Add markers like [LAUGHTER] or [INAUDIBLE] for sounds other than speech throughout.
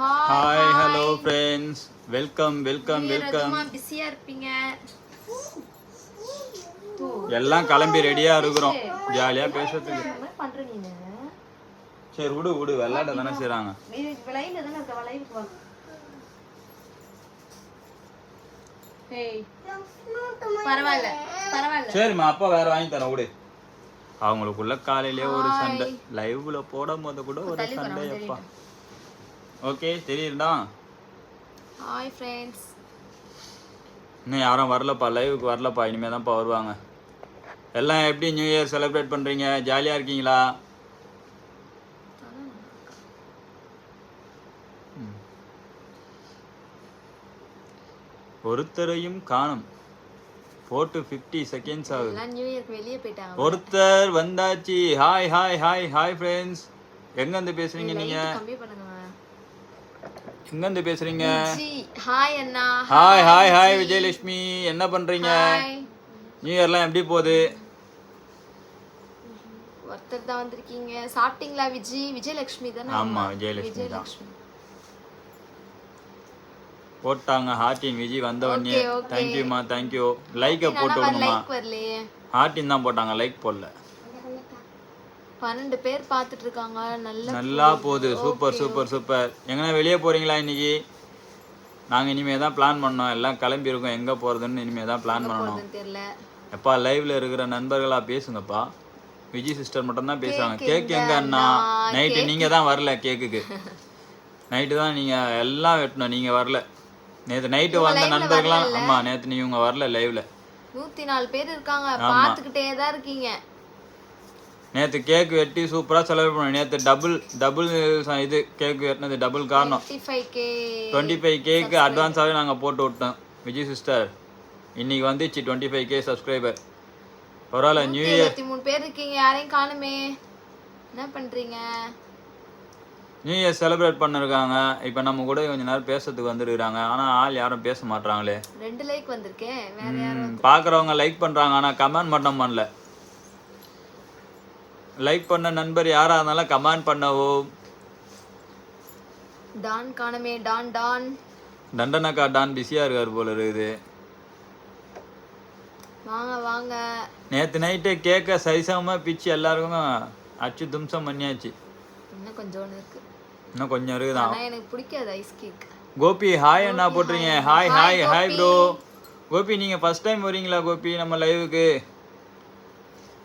Hi hello friends welcome welcome welcome பிஸியா இருப்பீங்க. எல்லாம் கிளம்பி ரெடியா இருக்கிறோம். ஜாலியா பேசுறதுக்கு. சரி விடு விடு. விளையாட தானே செய்றாங்க. பரவாயில்ல பரவாயில்ல. சரிம்மா அப்பா வேற வாங்கி தரேன் விடு. அவங்களுக்குள்ள காலையிலே ஒரு சண்டை. லைவ்ல போடும் போது கூட ஒரு சண்டை அப்பா ஓகே தெரியுதா ஹாய் ஃப்ரெண்ட்ஸ் இன்னும் யாரும் வரலப்பா லைவுக்கு வரலப்பா இனிமே தான்ப்பா வருவாங்க. எல்லாம் எப்படி நியூ இயர் செலிப்ரேட் பண்றீங்க? ஜாலியா இருக்கீங்களா. ஒருத்தரையும் காணும். போட்டு ஃபிஃப்டி செகண்ட்ஸ் ஆகுது. ஒருத்தர் வந்தாச்சு. Hi hi hi hi friends எங்கேருந்து பேசுறீங்க நீங்க? கம்மி பண்ணுங்க. எங்கேருந்து பேசுறீங்க? ஹாய் அண்ணா. Hi hi hi Vijayalakshmi. என்ன பண்றீங்க? நியூ இயர்லாம் எப்படி போகுது? ஒருத்தர் தான் வந்திருக்கீங்க. சாப்பிட்டீங்களா விஜி? விஜயலட்சுமி தானே? ஆமா விஜயலட்சுமி தான். போட்டாங்க ஹார்டின் விஜய் வந்த உடனே. Okay, okay. தேங்க்யூமா தேங்க்யூ லைக்கை போட்டு விடுங்கம்மா. ஹார்டின் தான் போட்டாங்க. லைக் போடல. பன்னெண்டு பேர் பார்த்துட்டு இருக்காங்க நல்ல நல்லா போகுது. Super super super. எங்கன்னா வெளியே போறீங்களா இன்னைக்கு? நாங்கள் இனிமே தான் பிளான் பண்ணோம். எல்லாம் கிளம்பி இருக்கோம் எங்கே போகிறதுன்னு இனிமே தான் பிளான் பண்ணணும். தெரியல. எப்பா லைவ்ல இருக்கிற நண்பர்களா பேசுங்கப்பா. விஜய் சிஸ்டர் மட்டும் தான் பேசுறாங்க கேக் எங்க அண்ணா? நைட்டு நீங்க தான் வரல கேக்குக்கு. நைட்டு தான் நீங்க எல்லாம் வெட்டணும். நீங்க வரல. நேத்து நைட்டு வந்த நண்பர்களாம் ஆமா நேத்து நீங்க வரல லைவ்ல நூத்தி நாலு பேர் இருக்காங்க. பார்த்துக்கிட்டே தான் இருக்கீங்க. நேத்து கேக் வெட்டி சூப்பரா செலவு பண்ணோம். நேத்து டபுள் டபுள் இது கேக் வெட்டினது டபுள் காரணம். டுவெண்ட்டி ஃபைவ் கேக்கு அட்வான்ஸாகவே நாங்கள் போட்டு விட்டோம். விஜய் சிஸ்டர் இன்னைக்கு வந்துச்சு டுவெண்ட்டி ஃபைவ் கே சப்ஸ்கிரைபர் பரவாயில்ல நியூ இயர் மூணு பேர் இருக்கீங்க யாரையும் காணுமே. என்ன பண்றீங்க? நியூ இயர் செலிப்ரேட் பண்ணிருக்காங்க. இப்போ நம்ம கூட கொஞ்ச நேரம் பேசுறதுக்கு வந்துருக்காங்க ஆனால் ஆள் யாரும் பேச மாட்றாங்களே. ரெண்டு லைக் வந்திருக்கேன். பார்க்குறவங்க லைக் பண்ணுறாங்க ஆனால் கமெண்ட் மட்டும் பண்ணல. லைக் பண்ண நண்பர் யாராக இருந்தாலும் கமெண்ட் பண்ணவும் டான் காணுமே டான் டான். தண்டனக்கா டான் பிஸியாக இருக்கார் போல இருக்குது. வாங்க வாங்க. நேற்று நைட்டு கேக்க சரிசமமாக பிச்சு எல்லாருக்கும் அச்சு தும்சம் பண்ணியாச்சு. இன்னும் கொஞ்சோண்டு இருக்கு. இன்னும் கொஞ்சம் இருக்குதான். எனக்கு பிடிக்காது ஐஸ் கேக் கோபி ஹாய் என்ன போட்டுறீங்க hi hi hi bro Gopi. நீங்கள் ஃபர்ஸ்ட் டைம் வரீங்களா கோபி நம்ம லைவுக்கு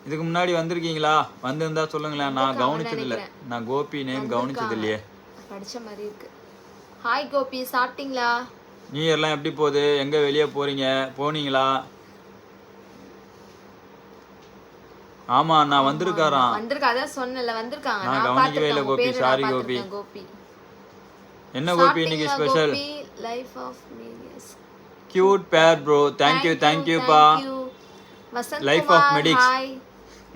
இதுக்கு முன்னாடி வந்திருக்கீங்களா? வந்திருந்தா சொல்லுங்களேன். நான் கவனிச்சது இல்லை நான் கோபி நேம் கவனிச்சது இல்லையே படிச்ச மாதிரி இருக்கு. ஹாய் கோபி. சாப்பிட்டீங்களா? நியூ இயர்லாம் எப்படி போகுது? எங்கே வெளியே போறீங்க? போனீங்களா? ஆமாம் நான் வந்திருக்காராம். வந்திருக்கா? அதான் சொன்னல வந்திருக்காங்க. நான் கவனிக்கவே இல்லை. கோபி, நான் கோபி. என்ன கோபி இன்னைக்கு special life of medics cute பேர் ப்ரோ தேங்க்யூ தேங்க்யூப்பா Vasanth Life of Kumar Medics. Hi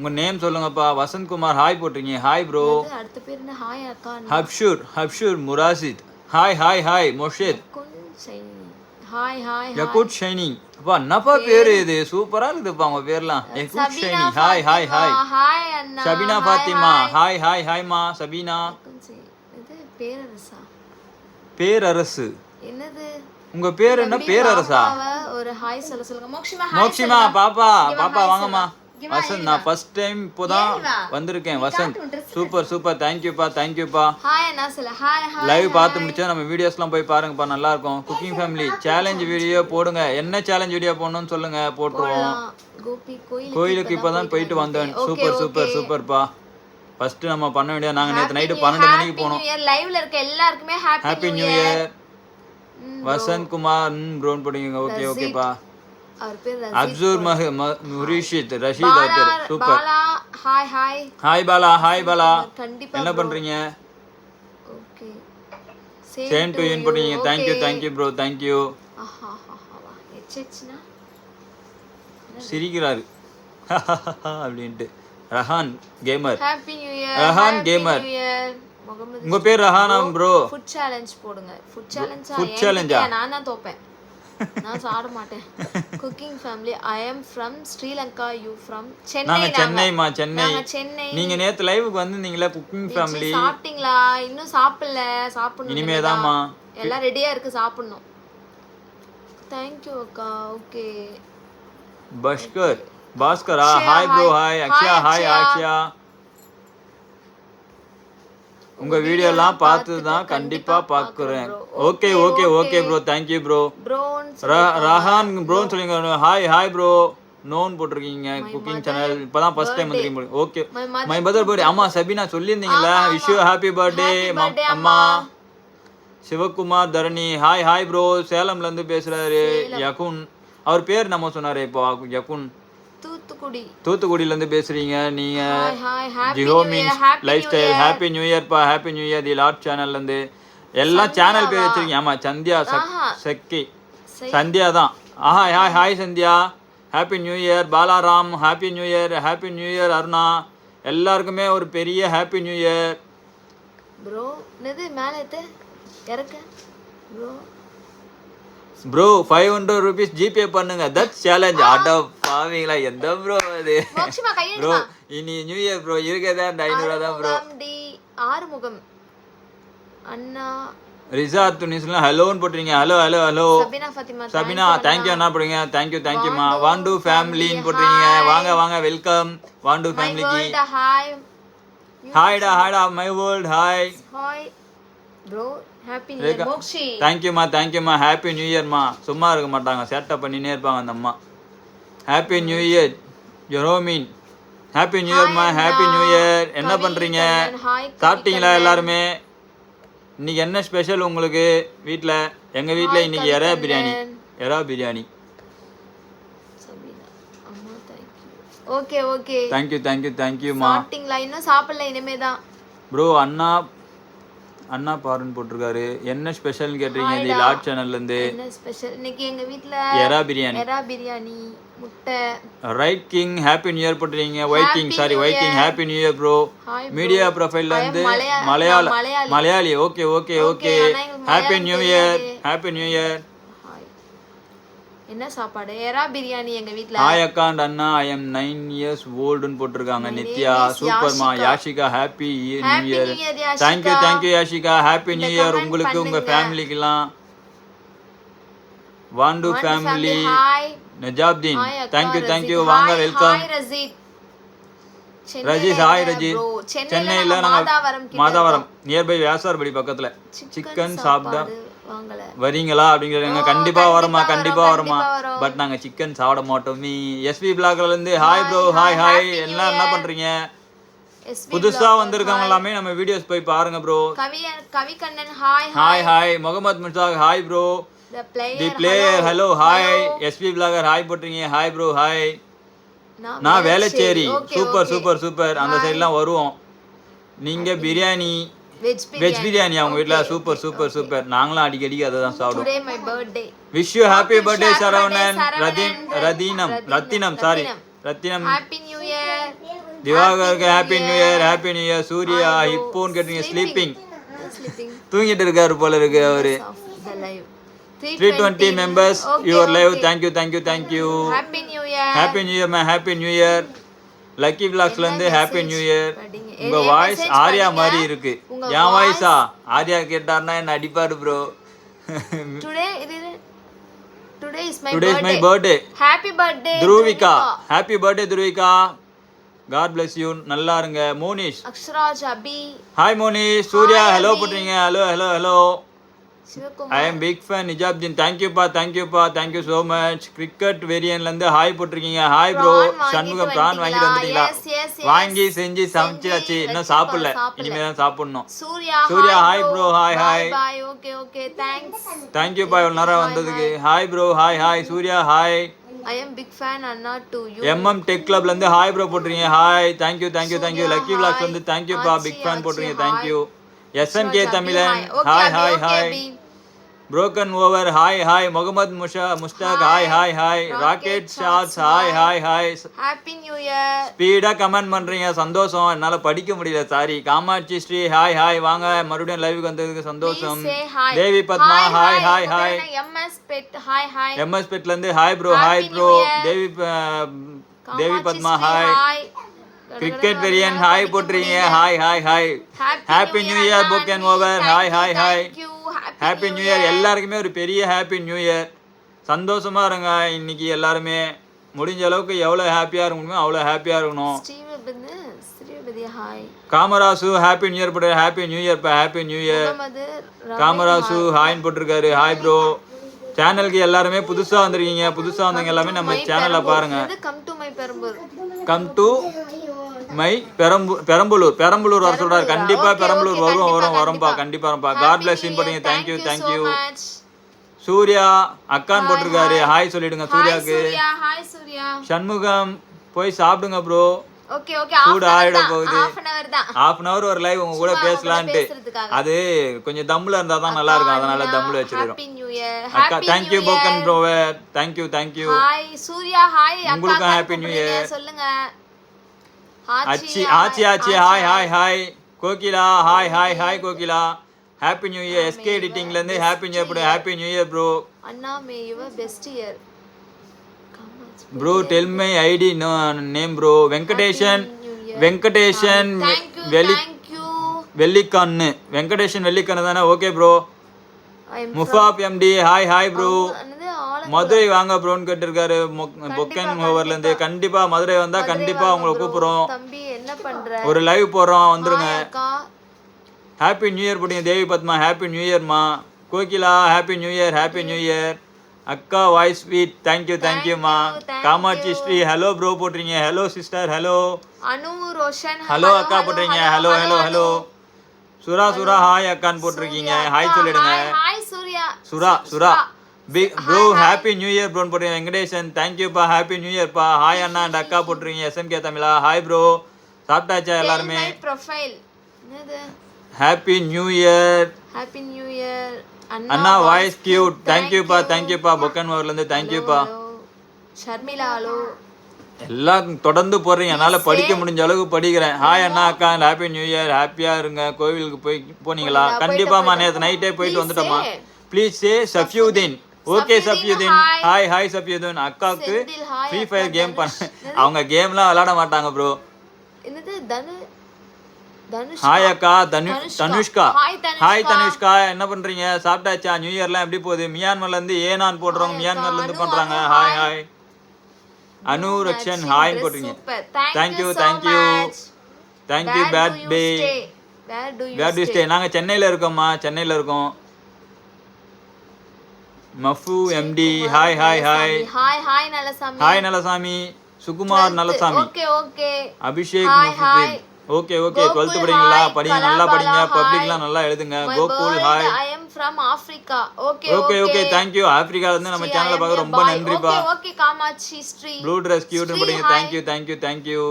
உங்கள் நேம் சொல்லுங்கப்பா. வசந்த் குமார் ஹாய் போட்டிருக்கீங்க ஹாய் ப்ரோ அடுத்த பேர் என்ன? ஹாய் அக்கா. Hafsur Hafsur Murasith hi hi hi கொஞ்சம் ஹாய் ஹாய் யகுட் ஷைனி அப்பா என்னப்பா பேரு? இது? சூப்பரா இருக்குதுப்பா உங்க பேர்லாம். Yakut Shiny hi hi hi hi அண்ணா. சபீனா ஃபாத்திமா ஹாய் ஹாய் ஹாய்மா சபீனா. இது பேரரசா? பேரரசு. என்னது? உங்க பேர் என்ன? பேரரசா? ஒரு ஹாய் சொல்ல சொல்லுங்க. மோக்ஷிமா மோக்ஷிமா பாப்பா. பாப்பா வாங்கம்மா. வசந்த் நான் ஃபர்ஸ்ட் டைம் இப்போதான். வந்திருக்கேன் வசந்த். சூப்பர் சூப்பர் தேங்க்யூப்பா தேங்க்யூப்பா லைவ் பார்த்து முடிச்சா நம்ம வீடியோஸ்லாம் போய் பாருங்கப்பா நல்லா இருக்கும். குக்கிங் ஃபேமிலி சேலஞ்ச் வீடியோ போடுங்க. என்ன சேலஞ்ச் வீடியோ போடணும்னு சொல்லுங்க போட்டுருவோம். கோயிலுக்கு இப்பதான் போயிட்டு வந்தேன். சூப்பர் சூப்பர் சூப்பர்ப்பா ஃபர்ஸ்ட் நம்ம பண்ண வேண்டிய நாங்க நேத்து நைட்டு பன்னெண்டு மணிக்கு போனோம். லைவ்ல இருக்க எல்லாருக்குமே happy new year Vasanth Kumar prone போடுங்க ஓகே ஓகேப்பா அப்சூர் மஹ முரிஷித் ரஷீத் பேர். ரசி- super. Bala hi hi. Hi Bala hi Bala. என்ன பண்றீங்க? ஓகே. சேம் டு யூன் போட்டீங்க thank you thank you bro thank you ஆஹா ஆஹா வா எச்செச்சுனா சிரிக்கிறாரு. [LAUGHS] அப்படின்ட்டு. Rahan gamer. Happy new year Rahan Mohammed உங்க பேர் ரஹானா ப்ரோ ஃபுட் சேலஞ்ச் போடுங்க. ஃபுட் சேலஞ்சா challenge ஆ? நான் தான் தோப்பேன். நான் சாப்பிட மாட்டேன். Cooking family I am from Sri Lanka you from Chennai நாங்க. சென்னைமா சென்னை சென்னை நீங்க நேத்து லைவுக்கு வந்திருந்தீங்களா குக்கிங் ஃபேமிலி சாப்பிட்டீங்களா? இன்னும் சாப்பிடல. சாப்பிடணும் இனிமேதாம்மா. இனிமேதான். எல்லாம் ரெடியா இருக்கு சாப்பிடணும். தேங்க்யூ அக்கா. Okay Bhaskar Bhaskara hi bro hi Akshaya hi Akshaya உங்க வீடியோ எல்லாம் பார்த்து தான் கண்டிப்பா பாக்குறேன் okay okay okay bro thank you bro Rahan ப்ரோன்னு சொல்லுங்க. ஹாய் ஹாய் ப்ரோ நோன் போட்டிருக்கீங்க குக்கிங் சேனல் இப்பதான் ஃபர்ஸ்ட் டைம் வந்துருக்கீங்க ஓகே மை பர்த்டே பர்த்டே அம்மா சபினா சொல்லியிருந்தீங்களா விஷ் யூ ஹாப்பி பர்த்டே அம்மா. Sivakumar Dharani. Hi hi bro சேலம்ல இருந்து பேசுறாரு யகுன். அவர் பேர் நம்ம சொன்னாரு இப்போ யகுன். தூத்துக்குடி. தூத்துக்குடியில இருந்து பேசுறீங்க. நீங்க ஹாய் ஹாய் ஹாப்பி ஜிஹோமின்ஸ் life style happy new year பா happy new year the lord சேனல்ல இருந்து. எல்லாம் சேனல் பேர் வச்சிருக்கீங்க. ஆமா சந்தியா சக்- ஆஹா. செக்கி. சந்தியா தான். Hi hi hi Sandhya. Happy new year Balaram. Happy new year happy new year Aruna. எல்லாருக்குமே ஒரு பெரிய ஹாப்பி நியூ இயர் ப்ரோ என்னது மேல இறக்க. Bro bro five hundred rupees GPay பண்ணுங்க. தட் சேலஞ்ச் அட பாவீங்களா எந்த ப்ரோ அது? ப்ரோ இனி நியூ இயர் ப்ரோ இருக்கதே அந்த ஐநூறுவா தான் ப்ரோ ஆறுமுகம் அண்ணா. ரிசார்ட் துணிஸ்லாம் ஹலோன்னு போட்டுறீங்க hello hello hello. Sabina Sabina thank you என்ன போடுறீங்க தேங்க்யூ தேங்க்யூமா வாண்டு ஃபேமிலின்னு போட்டுறீங்க வாங்க வாங்க வெல்கம் வாண்டு ஃபேமிலிக்கு ஹாய் ஹாய்டா ஹாய்டா my world hi hi bro happy new year Mokshi. தேங்க்யூமா தேங்க்யூமா ஹாப்பி நியூ இயர்மா சும்மா இருக்க மாட்டாங்க. சேட்டை பண்ணினே இருப்பாங்க அந்த அம்மா. ஹாப்பி நியூ இயர் ஜெரோமின் ஹாப்பி நியூ இயர்மா ஹாப்பி நியூ இயர் என்ன பண்றீங்க? ஹாய் சாப்பிட்டீங்களா எல்லாருமே? இன்னைக்கு என்ன ஸ்பெஷல் உங்களுக்கு வீட்டில் எங்கள் வீட்டில் இன்னைக்கு எறா பிரியாணி. எறா biryani. Okay okay thank you thank you தேங்க்யூமா சாப்பிட்டீங்களா? இன்னும் சாப்பிடல இனிமே தான் ப்ரோ அண்ணா அண்ணா பாருன்னு போட்டிருக்காரு. என்ன ஸ்பெஷல்னு கேட்டிருக்கீங்க இது லாட் சேனல்லேருந்து என்ன ஸ்பெஷல் இன்னைக்கு எங்க வீட்ல எறா பிரியாணி. எறா பிரியாணி முட்டை. Right king happy new year போட்டிருக்கீங்க. White king sorry white king happy new year bro media ப்ரொஃபைல்ல இருந்து மலையா- மலையாள Malayali. Okay okay okay happy new year. Happy new year என்ன சாப்பாடு? எறா பிரியாணி எங்க வீட்ல. ஹாய் அக்கா அண்ட் அண்ணா ஐ எம் நைன் இயர்ஸ் ஓல்டுன்னு போட்டிருக்காங்க நித்யா. சூப்பர்மா Yashika happy new year thank you thank you Yashika happy new year உங்களுக்கு உங்க. ஃபேமிலிக்கெல்லாம் வாண்டு family Najabdeen. Thank you thank you. வாங்க welcome hi Rajith. Hi Rajith. சென்னையில நாங்கள் மாதாவரம் நியர்பை வியாசார்படி பக்கத்தில். சிக்கன் சாப்பிட சாப்பாடு. வாங்கல வரீங்களா அப்படிங்கிறாங்க கண்டிப்பா வருமா கண்டிப்பா வருமா. பட் நாங்க சிக்கன் சாப்பிட மாட்டோமே. எஸ்பி பிளாக்ல இருந்து ஹாய் ப்ரோ ஹாய் ஹாய் எல்லாம் என்ன பண்றீங்க? புதுசா வந்திருக்கவங்க எல்லாமே நம்ம வீடியோஸ் போய் பாருங்க bro Kavi Kavikannan hi hi hi Mohammed Mushtaq hi bro the player hello hi SP blogger hi போட்டுறீங்க hi bro hi நான் வேலைச்சேரி சூப்பர் சூப்பர் சூப்பர் அந்த சைட்லாம் வருவோம். நீங்க பிரியாணி வெஜ் பிரியாணி அவங்க வீட்ல சூப்பர் சூப்பர் சூப்பர் நாங்களும் அடிக்கடி அதை தான் சாப்பிடுவோம் wish you happy birthday Saravanan Ratheen. Ratheenam Rathinam sorry Rathinam happy new year திவாகருக்கு happy new year happy new year Surya இப்போன்னு கேட்டீங்க ஸ்லீப்பிங் தூங்கிட்டு இருக்காரு போல இருக்கு அவரு. Three twenty members your live thank you thank you thank you happy new year happy new year may happy new year lucky விளாக்ஸ்ல இருந்து happy new year படிங்க. உங்க என் voice Arya. மாதிரி இருக்கு. உங்க என் வாய்ஸா ஆர்யா கேட்டாருன்னா என்ன அடிப்பாரு ப்ரோ டுடே இது today is my today is my birthday happy birthday Dhruvika happy birthday Dhruvika god bless you நல்லா இருங்க. Monish Aksharaj Abhi hi Monish Surya hello போட்டுறீங்க hello hello hello I am big fan Nijabdeen தேங்க்யூப்பா தேங்க்யூப்பா thank you so much cricket வேரியன்ட்லேருந்து hi போட்டிருக்கீங்க. Hi bro Shanmugam prawn வாங்கிட்டு வந்துட்டீங்களா. வாங்கி செஞ்சு சமைச்சாச்சு. இன்னும் சாப்பிடல. இனிமே தான் சாப்பிடணும். Surya bro, hi, hi. Bye okay okay thanks தேங்க்யூப்பா இவ்வளோ நேரம் வந்ததுக்கு. Hi bro hi hi Surya hi I am big fan Anna to you MM tech கிளப்லேருந்து ஹாய் ப்ரோ போட்டுருங்க hi thank you thank you thank you Surya, lucky hi. விளாக்ஸ்லேருந்து தேங்க்யூப்பா Aachi, big fan Aachi, போட்டுருங்க hi. Thank you SNK Tamilan. Hi hi hi broken over hi hi Mohammed Musha Mustaq hi hi hi rocket shots hi hi hi happy new year ஸ்பீடாக comment பண்ணுறீங்க சந்தோஷம். என்னால் படிக்க முடியல sorry Kamakshi Sri hi hi வாங்க. மறுபடியும் லைவுக்கு வந்ததுக்கு சந்தோஷம். Devi Padma hi hi hi MS bed hi hi MS பெட்லேருந்து hi bro hi bro. Devi Devi Padma hi cricket வெரியன் hi போட்டுறீங்க hi hi hi happy new year book and over hi hi hi happy new year எல்லாருக்குமே ஒரு பெரிய happy new year சந்தோஷமா இருங்க. இன்னைக்கு எல்லாருமே முடிஞ்ச அளவுக்கு எவ்வளோ ஹாப்பியாக இருக்கணுமோ அவ்வளோ ஹாப்பியாக இருக்கணும். காமராசு ஹாப்பி நியூ இயர் போட்டு ஹாப்பி நியூ இயர் இப்போ ஹாப்பி நியூ இயர் காமராசு ஹாய்ன்னு போட்டிருக்காரு. ஹாய் ப்ரோ சேனலுக்கு எல்லாருமே புதுசாக வந்திருக்கீங்க. புதுசாக வந்தவங்க எல்லாமே நம்ம சேனலை பாருங்க. கம் டு மை பெரம்பு பெரம்பலூர் பெரம்பலூர் வர சொல்றாரு. கண்டிப்பா பெரம்பலூர் வரும் வரும் வரும்பா கண்டிப்பா. வரும்பா. காட் பிளஸ் போட்டீங்க thank you thank you Surya அக்கான்னு போட்டிருக்காரு. ஹாய் சொல்லிடுங்க சூர்யாக்கு சண்முகம் போய் சாப்பிடுங்க ப்ரோ ஓகே ஆயிட போகுது. ஹாஃப் அன் அவர் ஒரு லைவ் உங்க கூட பேசலான்ட்டு. அது கொஞ்சம் தம்ல இருந்தா தான் நல்லா இருக்கும். அதனால தம்ல வச்சிருக்கோம் ஹாப்பி நியூ இயர் அக்கா happy thank you broken over hi Surya. Hi அக்கா உங்களுக்கும் new கூப்பிடுங்க, year. சொல்லுங்க. Aachi Aachi Aachi hi hi hi. Kokila hi hi hi Kokila. Happy new year SK எடிட்டிங்ல இருந்து happy new year happy new year bro Anna may your best year bro tell my ID name bro Venkateshan Venkateshan Velli Vellikannu Venkateshan Vellikannu தானே? Okay bro Mufab MD hi hi bro Madurai வாங்க ப்ரோன்னு கேட்டிருக்காரு. பொக்கன் ஓவர்ல இருந்து கண்டிப்பா மதுரை வந்தா கண்டிப்பா உங்களை கூப்பிடுறோம். ஒரு லைவ் போடுறோம் வந்துருங்க. ஹாப்பி நியூ இயர் போட்டீங்க Devi Padma. Happy new இயர்மா Kokila happy new year happy new year அக்கா voice sweet thank you thank Kamatchi Sri hello bro போட்டுறீங்க hello sister hello Anu Roshan hello அக்கா போட்டுறீங்க ஹலோ ஹலோ. ஹலோ சுரா சுரா hi அக்கான்னு போட்டிருக்கீங்க. Hi சொல்லிடுங்க. Sura. Sura. Big bro happy new year ப்ரோன்னு போட்டுருங்க வெங்கடேசன் தேங்க்யூப்பா ஹாப்பி நியூ இயர்ப்பா ஹாய் அண்ணா அண்ட் அக்கா போட்டுருக்கீங்க எஸ்எம்கே தமிழா. ஹாய் ப்ரோ சாப்பிட்டாச்சா எல்லாருமே? Profile happy new year happy new year அண்ணா வாய்ஸ் கியூட் தேங்க்யூப்பா தேங்க்யூப்பா பொக்கன் ஓவர்லேருந்து தேங்க்யூப்பா ஹலோ ஷர்மிளா ஹலோ எல்லாம் தொடர்ந்து போடுறீங்க என்னால் படிக்க முடிஞ்ச அளவுக்கு படிக்கிறேன். ஹாய் அண்ணா அக்கா ஹாப்பி நியூ இயர் ஹாப்பியாக இருங்க. கோவிலுக்கு போய் போனீங்களா? கண்டிப்பாம்மா நேற்று நைட்டே போயிட்டு வந்துட்டோம்மா. Please say Safyudeen okay Safyudeen hi. Hi Safyudeen. அக்காவுக்கு ஃப்ரீ ஃபயர் கேம் பண்ண அவங்க கேம்லாம் விளாட மாட்டாங்க ப்ரோ என்னது தனு ஹாய் அக்கா தனு தனுஷ்கா. ஹாய் தனுஷ்கா. என்ன பண்றீங்க? சாப்பிட்டாச்சா? நியூ இயர்லாம் எப்படி போகுது? மியான்மர்ல இருந்து ஏனான் போடுறவங்க மியான்மர்ல இருந்து பண்றாங்க. Hi hi Anu Rakshan hi போட்டுறீங்க super thank you thank you thank you bad bay where do you where do stay நாங்க சென்னையில இருக்கோம்மா. சென்னையில இருக்கோம். Mafu MD hi hi hi hi hi Nallasamy hi Nalasamy. Sukumar Nalasamy. Okay okay Abhishek hi. Okay okay Gokul, twelfth படிங்களா? hi. படிங்க நல்லா படிங்க. பப்ளிக்லாம் நல்லா எழுதுங்க. Gokul hi I am from Africa okay okay okay thank you ஆப்பிரிக்கால இருந்து நம்ம சேனலை பார்க்க ரொம்ப நன்றிப்பா. Okay okay Kamatchi Sri. Blue dress cute படிங்க. hi. Thank you thank you thank you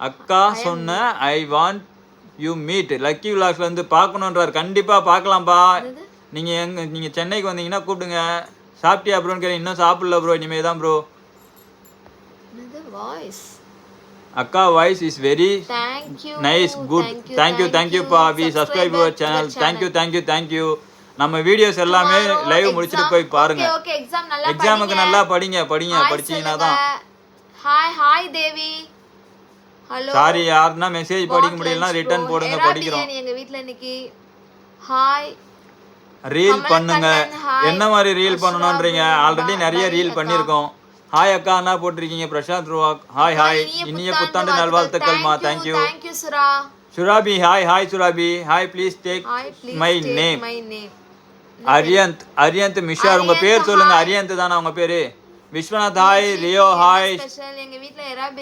அக்கா சொன்ன I want you meet lucky விலாக்ஸ்ல இருந்து பார்க்கணுன்றார். கண்டிப்பா பார்க்கலாம்ப்பா என்னது? நீங்க எங்க நீங்க சென்னைக்கு வந்தீங்கன்னா கூப்பிடுங்க. சாப்பிட்டியா ப்ரோன்னு கேட்க இன்னும் சாப்பிடல ப்ரோ இனிமே தான் ப்ரோ வாய்ஸ் அக்கா voice is very nice good thank you தேங்க்யூப்பா we subscribe your channel thank you thank you thank you நம்ம வீடியோஸ் எல்லாமே லைவ் முடிச்சுட்டு போய் பாருங்க. எக்ஸாமுக்கு நல்லா படிங்க. படிங்க படிச்சீங்கன்னா தான். Hi hi Devi hello sorry யாருன்னா மெசேஜ் படிக்க முடியலனா ரிட்டர்ன் போடுங்க படிக்கிறோம். எங்க வீட்ல இன்னைக்கு? ஹாய் ரீல் பண்ணுங்க. என்ன மாதிரி ரீல் பண்ணணும்ன்றீங்க? ஆல்ரெடி நிறைய ரீல் பண்ணியிருக்கோம். ஹாய் அக்கா. என்ன போட்டிருக்கீங்க? பிரசாந்த் ருவாக் ஹாய் ஹாய் இனிய புத்தாண்டு நல்வாழ்த்துக்கள்மா. Thank you Surabhi hi hi Surabhi. Hi please take my name அரியந்த் அரியந்த் மிஷார் உங்க பேர் சொல்லுங்க. அரியந்த் தானே உங்க பேரு? விஸ்வநாத் ஹாய் ரியோ ஹாய்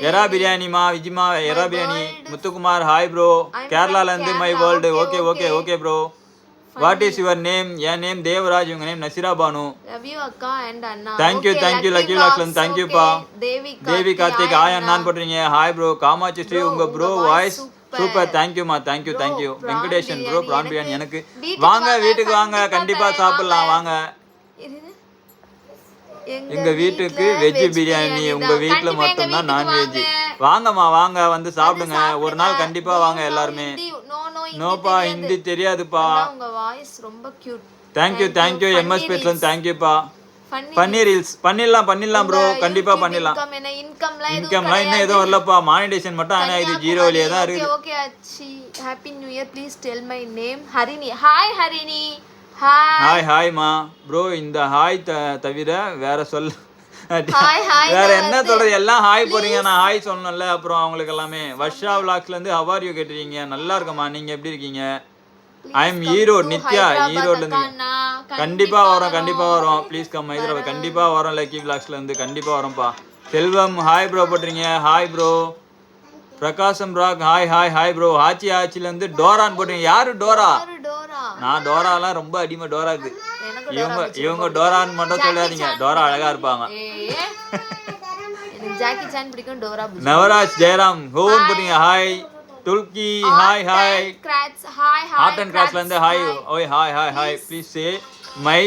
எரா பிரியாணிமா விஜிமா எரா பிரியாணி. முத்துக்குமார் ஹாய் ப்ரோ கேரளால இருந்து my world okay okay okay bro what is your name N name Devaraj உங்க name Nasira Banu love you அக்கா அண்ட் அண்ணா thank you, Lucky Lucky Vlogs Vlogs, thank you. பா. தேவி தேவி கார்த்திக் ஹாய் அண்ணான்னு போட்டுறீங்க ஹாய் ப்ரோ காமாட்சி ஸ்ரீ உங்க bro voice super தேங்க்யூமா thank you thank you Venkateshan bro prawn biryani எனக்கு. வாங்க வீட்டுக்கு வாங்க. கண்டிப்பா சாப்பிடலாம். வாங்க. எங்க வீட்டுக்கு வெஜ் பிரியாணி உங்க எங்க மட்டும்தான் நான்வெஜ் வாங்கம்மா வாங்க வந்து சாப்பிடுங்க. ஒரு நாள் கண்டிப்பா வாங்க எல்லாருமே. நோப்பா. ஹிந்தி தெரியாதுப்பா. உங்க வாய்ஸ் ரொம்ப கியூட் தேங்க்யூ தேங்க்யூ எம்எஸ் பேசலாம் தேங்க்யூப்பா பண்ணி ரீல்ஸ் பண்ணிடலாம் பண்ணிடலாம் ப்ரோ கண்டிப்பா பண்ணிடலாம் இன்கம்லாம் இன்னும் எதுவும் வரலப்பா. மானிடேஷன் மட்டும் ஆனா இது ஜீரோலயே தான் ஓகே இருக்குது. Okay Achi happy new year please tell my name Harini hi Harini hi hi ஹாய்மா bro இந்த ஹாய் த தவிர வேற சொல். [LAUGHS] வேற என்ன சொல்றது எல்லாம் ஹாய் போறீங்க. நான் ஹாய் சொல்லணும்ல அப்புறம் அவங்களுக்கு எல்லாமே. வர்ஷா விளாக்ஸ்ல இருந்து ஹவார் யூ கேட்டிருக்கீங்க? நல்லா இருக்கம்மா நீங்க எப்படி இருக்கீங்க? I am Erode Nithya. ஈரோட்ல இருந்து கண்டிப்பா வரோம் கண்டிப்பா வரோம். ப்ளீஸ் கம் ஹைதராபாத் கண்டிப்பா வரோம் லக்கி விளாக்ஸ்ல இருந்து. கண்டிப்பா வரோம்ப்பா. Selvam hi bro போட்டுறீங்க hi bro Prakasam rock hi hi hi bro Aachi ஆச்சில இருந்து டோரான்னு போட்டுறீங்க யாரு டோரா? நான் டோராலாம் ரொம்ப அடிமை டோராக்கு இவங்க இவங்க டோரான்னு மட்டும் சொல்லாதீங்க டோரா அழகா இருப்பாங்க. ஜாக்கி சான் பிடிக்கும் டோரா நவராஜ் ஜெயராம் ஹோன் போட்டீங்க hi துல்கி hi hi crafts hi hi art and கிராஃப்ட்ல இருந்து ஹாய் ஓய் hi hi hi please say my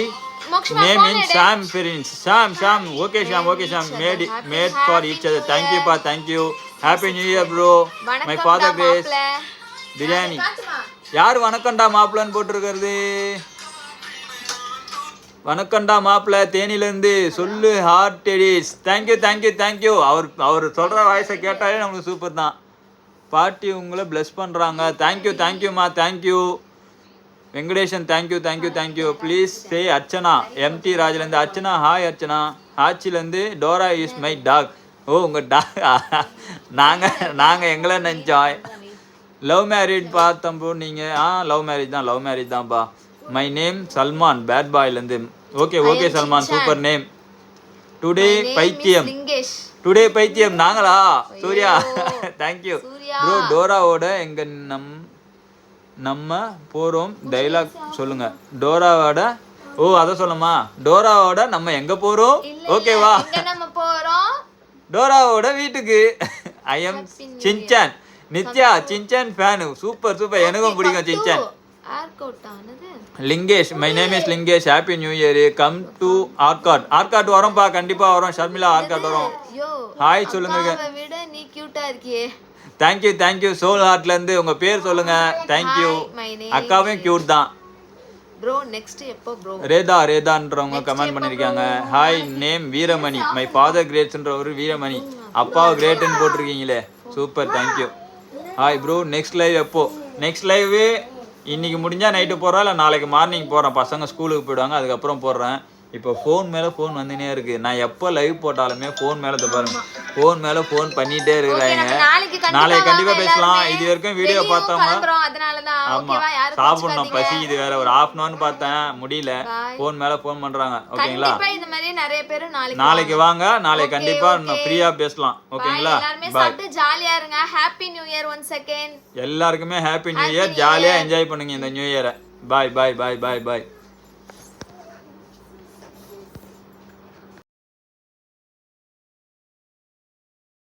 name in Sham prince Sham Sham okay Sham okay Sham made made for each other thank you பா thank you happy new year bro my father grace மாப்ள பிரியாணி யார் வணக்கம்டா மாப்பிள்ளன்னு போட்டிருக்கிறது? வணக்கம்டா மாப்பிள்ள தேனிலேருந்து சொல்லு heart teddies thank you thank you thank you அவர் அவர் சொல்கிற வாய்ஸை கேட்டாலே நம்மளுக்கு சூப்பர் தான். பாட்டி உங்களை ப்ளஸ் பண்ணுறாங்க தேங்க்யூ தேங்க்யூம்மா thank you Venkateshan thank you thank you thank you please say Archana. MD ராஜிலேருந்து Archana. Hi Archana. ஆச்சிலேருந்து Dora is my dog oh உங்கள் டாக் நாங்கள் நாங்கள் எங்களை நினச்சோம். லவ் மேரிட் பார்த்தப்போ நீங்கள் ஆ லவ் மேரேஜ் தான் லவ் மேரேஜ் தான்ப்பா my name Salman bad பாய்லேருந்து okay okay Salman super name today பைத்தியம். டுடே பைத்தியம் நாங்களா? சூர்யா [LAUGHS] தேங்க்யூ. ப்ரோ டோராவோட எங்க நம் நம்ம போறோம். டைலாக் சொல்லுங்க. டோராவோட ஓ அதை சொல்லுமா? டோராவோட நம்ம எங்க போறோம்? ஓகேவா எங்க நம்ம போறோம்? டோராவோட வீட்டுக்கு. I am Shinchan Nithya Shinchan fan super super எனக்கும் பிடிக்கும் Shinchan Lingesh my name is Lingesh. Happy new year come to Arcot Arcot வரோம்ப்பா கண்டிப்பா வரோம். ஷர்மிளா ஆர்காட் வரோம். யோ ஹாய் சொல்லுங்க. விட நீ கியூட்டா இருக்கியே. தேங்க்யூ தேங்க்யூ சோல் ஹார்ட்ல இருந்து உங்க பேர் சொல்லுங்க. தேங்க்யூ அக்காவையும் கியூட் தான். ப்ரோ நெக்ஸ்ட் எப்போ ப்ரோ ரேதா ரேதான்றவங்க கமெண்ட் பண்ணிருக்காங்க. Hi name Veeramani. My father கிரேட்ஸ்ன்றவர் Veeramani. அப்பாவை கிரேட்னு போட்டிருக்கீங்களே. Super thank you hi bro next live எப்போ? நெக்ஸ்ட் லைவு இன்னைக்கு முடிஞ்சால் நைட்டு போகிறோம் இல்லை நாளைக்கு மார்னிங் போகிறேன் பசங்க ஸ்கூலுக்கு போயிடுவாங்க அதுக்கப்புறம் போடுறேன். இப்போ ஃபோன் மேலே ஃபோன் வந்துனே இருக்கு. நான் எப்போ லைவ் போட்டாலுமே ஃபோன் மேலே பாருங்க. ஃபோன் மேலே ஃபோன் பண்ணிட்டே இருக்கிறாங்க. நாளைக்கு கண்டிப்பா நாளைக்கு கண்டிப்பா வாங்க பேசலாம். இது வரைக்கும் வீடியோ பார்த்தவங்க கிளம்புறோம் அதனால தான் ஆமா. ஓகேவா யாரும் சாப்பிடணும் பசி இது வேற ஒரு ஹாஃப் அன் ஹவர் பார்த்தேன். முடியல. ஃபோன் மேல ஃபோன் பண்றாங்க. ஓகேங்களா நாளைக்கு வாங்க. நாளைக்கு கண்டிப்பா ஃப்ரீயா பேசலாம். ஓகேங்களா ஜாலியா இருங்க. Happy new year one second எல்லாருக்குமே ஹாப்பி நியூ இயர் ஜாலியா என்ஜாய் பண்ணுங்க இந்த நியூ இயரை பாய் பாய் பாய் பாய் பாய்